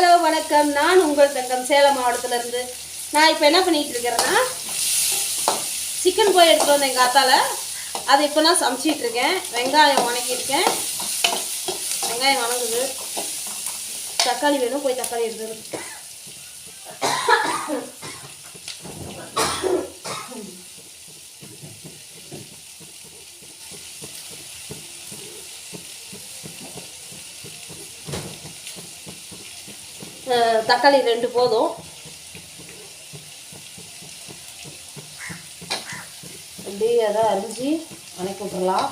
Hello வணக்கம். நான் உங்கள் தங்கம் சேலம் மாவட்டத்திலேருந்து. நான் இப்போ என்ன பண்ணிகிட்டு இருக்கிறேன்னா சிக்கன் போய் எடுத்துகிட்டு வந்தேன் எங்கள் அத்தால. அதை இப்போ நான் சமைச்சிட்டு இருக்கேன். வெங்காயம் வணக்கியிருக்கேன் வெங்காயம் வணங்குது. தக்காளி வேணும் போய் தக்காளி எடுத்துருக்கேன் தக்காளி ரெண்டு போதும். அப்படியே அதை அரிஞ்சு வணக்கி விட்றலாம்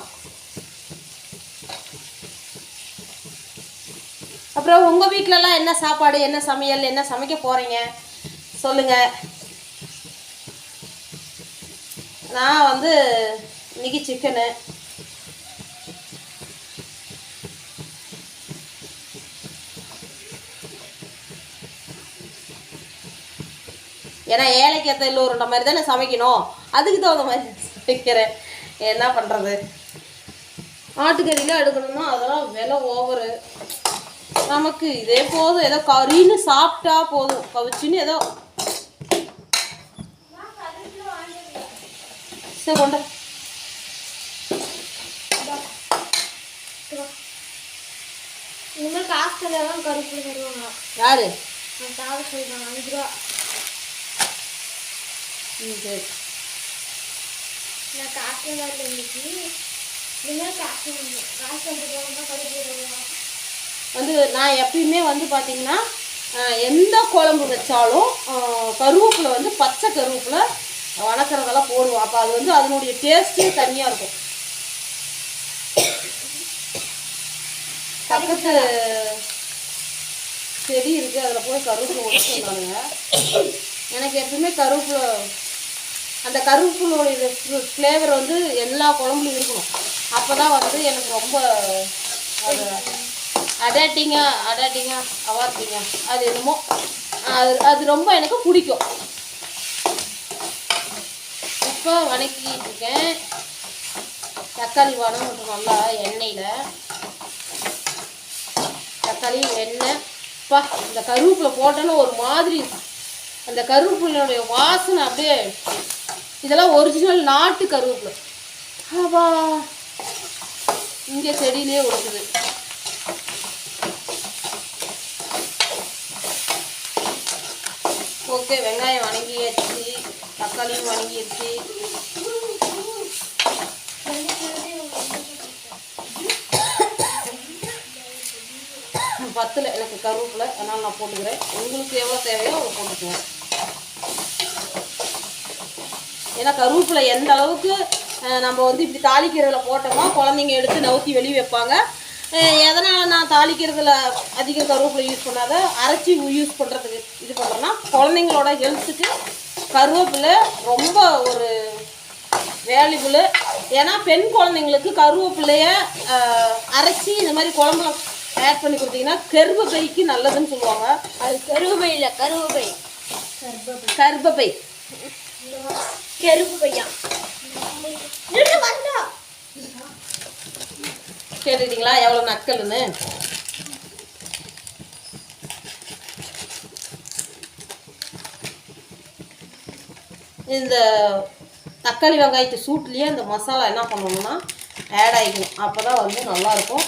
அப்புறம் உங்கள் வீட்டிலலாம் என்ன சாப்பாடு என்ன சமையல் என்ன சமைக்க போகிறீங்க சொல்லுங்கள் நான் வந்து இன்னைக்கு சிக்கனு ஏன்னா ஏழைக்கு ஏற்ற இல்லை உருண்டை மாதிரி தானே சமைக்கணும். அதுக்கு தகுந்த மாதிரி சமைக்கிறேன். என்ன பண்ணுறது ஆட்டுக்கறிலாம் எடுக்கணும்னா அதெல்லாம் விலை ஓவரு நமக்கு இதே போதும். ஏதோ கறின்னு சாப்பிட்டா போதும். கவிச்சின்னு ஏதோ. சரி கொண்ட இனிமேல் ஹாஸ்டலில் தான் கருப்பு தருவாங்க. யாரு? நான் சாப்பிட சொல்லிட்டாங்க அஞ்சு ரூபா. நான் தான் இன்னைக்கு இனிமேல் காசு காசு வந்து நான் எப்பயுமே வந்து பார்த்தீங்கன்னா எந்த குழம்பு வச்சாலும் கருவேப்பிலை வந்து பச்சை கருவேப்பிலை வணக்கிறதெல்லாம் போடுவோம். அப்போ அது வந்து அதனுடைய டேஸ்ட்டு தனியாக இருக்கும். பக்கத்து செடி இருக்குது அதில் போய் கருவேப்பிலை ஒடிச்சு எனக்கு எப்பயுமே கருவேப்பிலை அந்த கருவேப்பிலோடைய ஃப்ளேவர் வந்து எல்லா குழம்புலையும் இருக்கணும். அப்போ தான் வந்து எனக்கு ரொம்ப அது அடாட்டிங்க அடாட்டிங்க அவார்ட்டிங்க அது என்னமோ அது அது ரொம்ப எனக்கு பிடிக்கும். இப்போ வணக்கிட்டு இருக்கேன். தக்காளி வணங்கிட்டு நல்லா எண்ணெயில். தக்காளி எண்ணெய். பா இந்த கருவேப்பிலை போட்டோன்னா ஒரு மாதிரி இருக்கும். அந்த கருவேப்பிலையுடைய வாசனை அப்படியே இதெல்லாம் ஒரிஜினல் நாட்டு கருவேப்பிலை. ஆபா இங்கே செடியிலே ஒடுக்குது ஓகே வெங்காயம் வணங்கியாச்சு. தக்காளியும் வணங்கிடுச்சு பத்தில் எனக்கு கருவேப்பிலை அதனால் நான் போட்டுக்கிறேன். உங்களுக்கு எவ்வளோ தேவையோ அவ்வளோ போட்டுக்குவேன் ஏன்னா கருவேப்பிலை எந்த அளவுக்கு நம்ம வந்து இப்படி தாளிக்கிறதுல போட்டோமோ குழந்தைங்க எடுத்து நவுத்தி வெளியே வைப்பாங்க. எதனால் நான் தாளிக்கிறதுல அதிக கருவேப்பிலை யூஸ் பண்ணாத? அரைச்சி யூஸ் பண்ணுறதுக்கு இது பண்ணுறேன்னா குழந்தைங்களோட ஹெல்த்துக்கு கருவேப்பிலை ரொம்ப ஒரு வேல்யூபுளு ஏன்னா பெண் குழந்தைங்களுக்கு கருவேப்பிலைய அரைச்சி இந்த மாதிரி குழம்புல ஆட் பண்ணி கொடுத்தீங்கன்னா கருவு பைக்கு நல்லதுன்னு சொல்லுவாங்க. அது கருவேப்பை. இல்லை கருவேப்பை. கர்ப்பப்பை கருப்பு பையா. நின்று வந்தா கேட்டுட்டீங்களா எவ்வளோ நக்கல்னு இந்த தக்காளி வெங்காயத்து சூட்லேயே இந்த மசாலா என்ன பண்ணணும்னா ஆட் ஆகிக்கணும் அப்போ தான் வந்து நல்லாயிருக்கும்.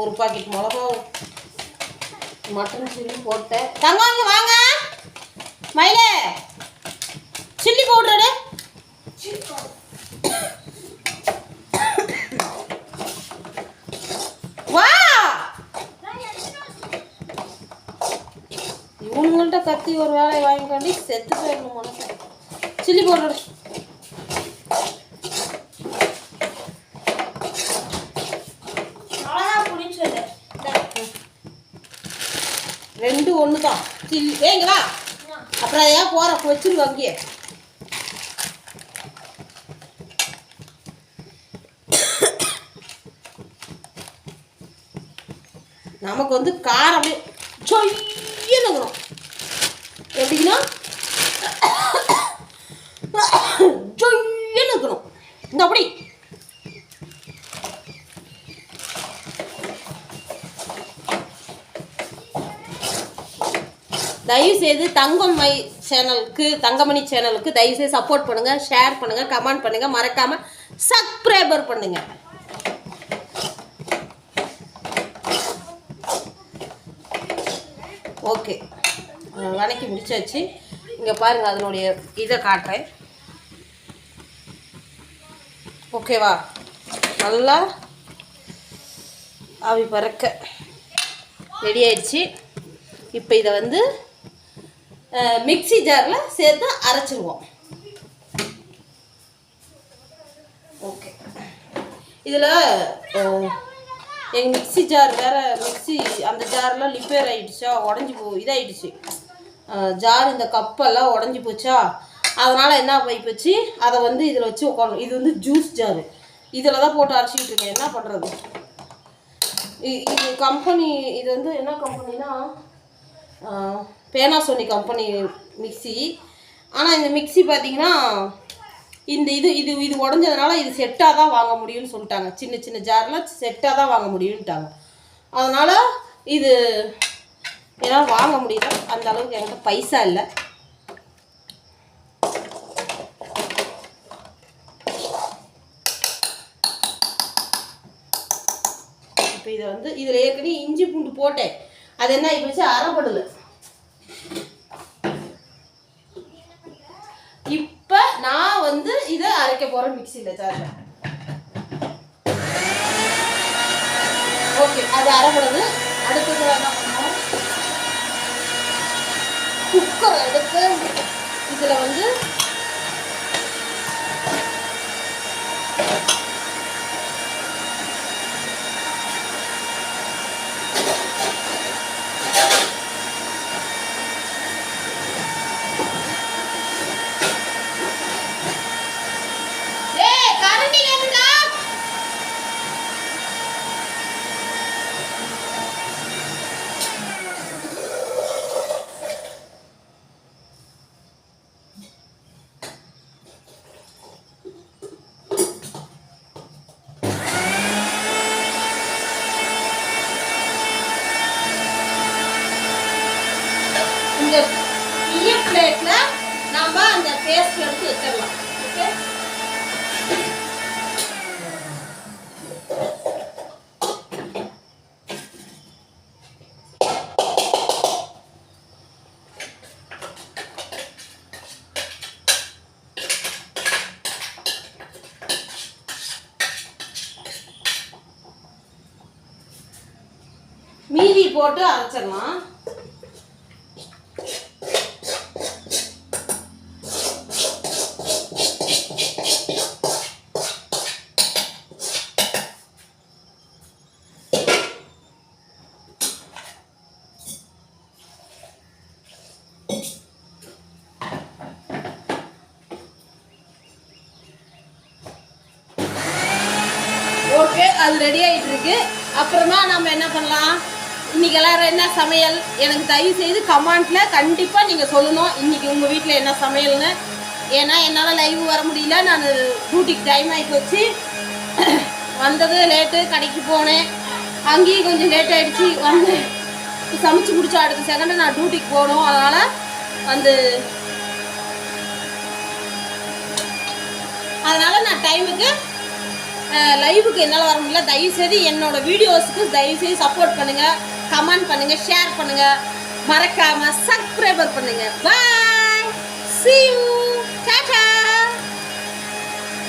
ஒரு பாக்கெட் மிளகா மட்டன் சில்லி போட்டேன். தங்க வாங்க. மயிலே. சில்லி பவுடர் வா. இவனுங்கள்ட்ட கத்தி ஒரு வேலையை வாங்கிக்காண்டி செத்து போயிடணும் மனசு. சில்லி பவுடர் ரெண்டு ஒன்று தான் சில்லி ஏங்க வா. அப்புறம் ஏன் போகிற வச்சிருக்க நமக்கு வந்து காரம் அப்படியே சொய்யன்னு எப்படின்னா சொய்யன்னு இருக்கணும் இந்த அப்படி. தயவுசெய்து தங்கம் மை சேனலுக்கு தங்கமணி சேனலுக்கு தயவுசெய்து சப்போர்ட் பண்ணுங்கள் ஷேர் பண்ணுங்கள் கமெண்ட் பண்ணுங்கள் மறக்காமல் சப்ஸ்கிரைபர் பண்ணுங்கள் ஓகே. வணக்கி முடிச்சாச்சு. இங்கே பாருங்க அதனுடைய இதை காட்டுறேன். ஓகேவா நல்லா ஆவி பறக்க ரெடி ஆயிடுச்சு. இப்போ இதை வந்து மிக்ஸி ஜாரில் சேர்த்து அரைச்சிருவோம். ஓகே இதில் எங்கள் மிக்ஸி ஜார் வேறு மிக்ஸி அந்த ஜார்லாம் லிப்பேர் ஆகிடுச்சா உடஞ்சி போ இதாயிடுச்சு. ஜார் இந்த கப்பெல்லாம் உடஞ்சி போச்சா? அதனால் என்ன போய் போச்சு? அதை வந்து இதில் வச்சு உட்காந்து இது வந்து ஜூஸ் ஜாரு இதில் தான் போட்டு அரைச்சிக்கிட்டு இருக்கேன். என்ன பண்ணுறது இது கம்பெனி இது வந்து என்ன கம்பெனினா பேனாசோனி கம்பெனி மிக்ஸி. ஆனால் இந்த மிக்ஸி பார்த்தீங்கன்னா இந்த இது இது இது உடஞ்சதுனால இது செட்டாக தான் வாங்க முடியும்னு சொல்லிட்டாங்க. சின்ன சின்ன ஜாரில் செட்டாக தான் வாங்க முடியும்ட்டாங்க அதனால் இது என்னால் வாங்க முடியல. அந்த அளவுக்கு என்கிட்ட பைசா இல்லை. இப்போ இதை வந்து இதில் ஏற்கனவே இஞ்சி பூண்டு போட்டேன். அது என்ன ஆகி போச்சு? அரைப்படுது இப் நான் வந்து இதை அரைக்க போகிறேன் மிக்சியில் சார். ஓகே அது அரைக்கிறது. அடுத்தது குக்கர் எடுத்து இதில் வந்து போட்டு அரைச்சிடலாம். ஓகே அது ரெடி ஆயிட்டு இருக்கு அப்புறமா நம்ம என்ன பண்ணலாம்? இன்னைக்கு எல்லாரும் என்ன சமையல்? எனக்கு தயவு செய்து கமெண்ட்ல கண்டிப்பா நீங்க சொல்லணும். இன்னைக்கு உங்க வீட்டில் என்ன சமையல்னு? ஏன்னா என்னால் லைவ் வர முடியல. நான் டியூட்டிக்கு டைம் ஆகி போச்சு. வந்தது லேட்டு கடைக்கு போனேன். அங்கேயும் கொஞ்சம் லேட் ஆகிடுச்சு வந்து சமைச்சு முடிச்ச அடுத்த செகண்ட் நான் டியூட்டிக்கு போகணும். அதனால் வந்து அதனால் நான் டைமுக்கு லைவுக்கு என்னால் வர முடியல. தயவுசெய்து என்னோடய வீடியோஸுக்கு தயவுசெய்து சப்போர்ட் பண்ணுங்கள் கமெண்ட் பண்ணுங்க ஷேர் பண்ணுங்க. மறக்காம சப்ஸ்கிரைபர் பண்ணுங்க. பாய் சி யூ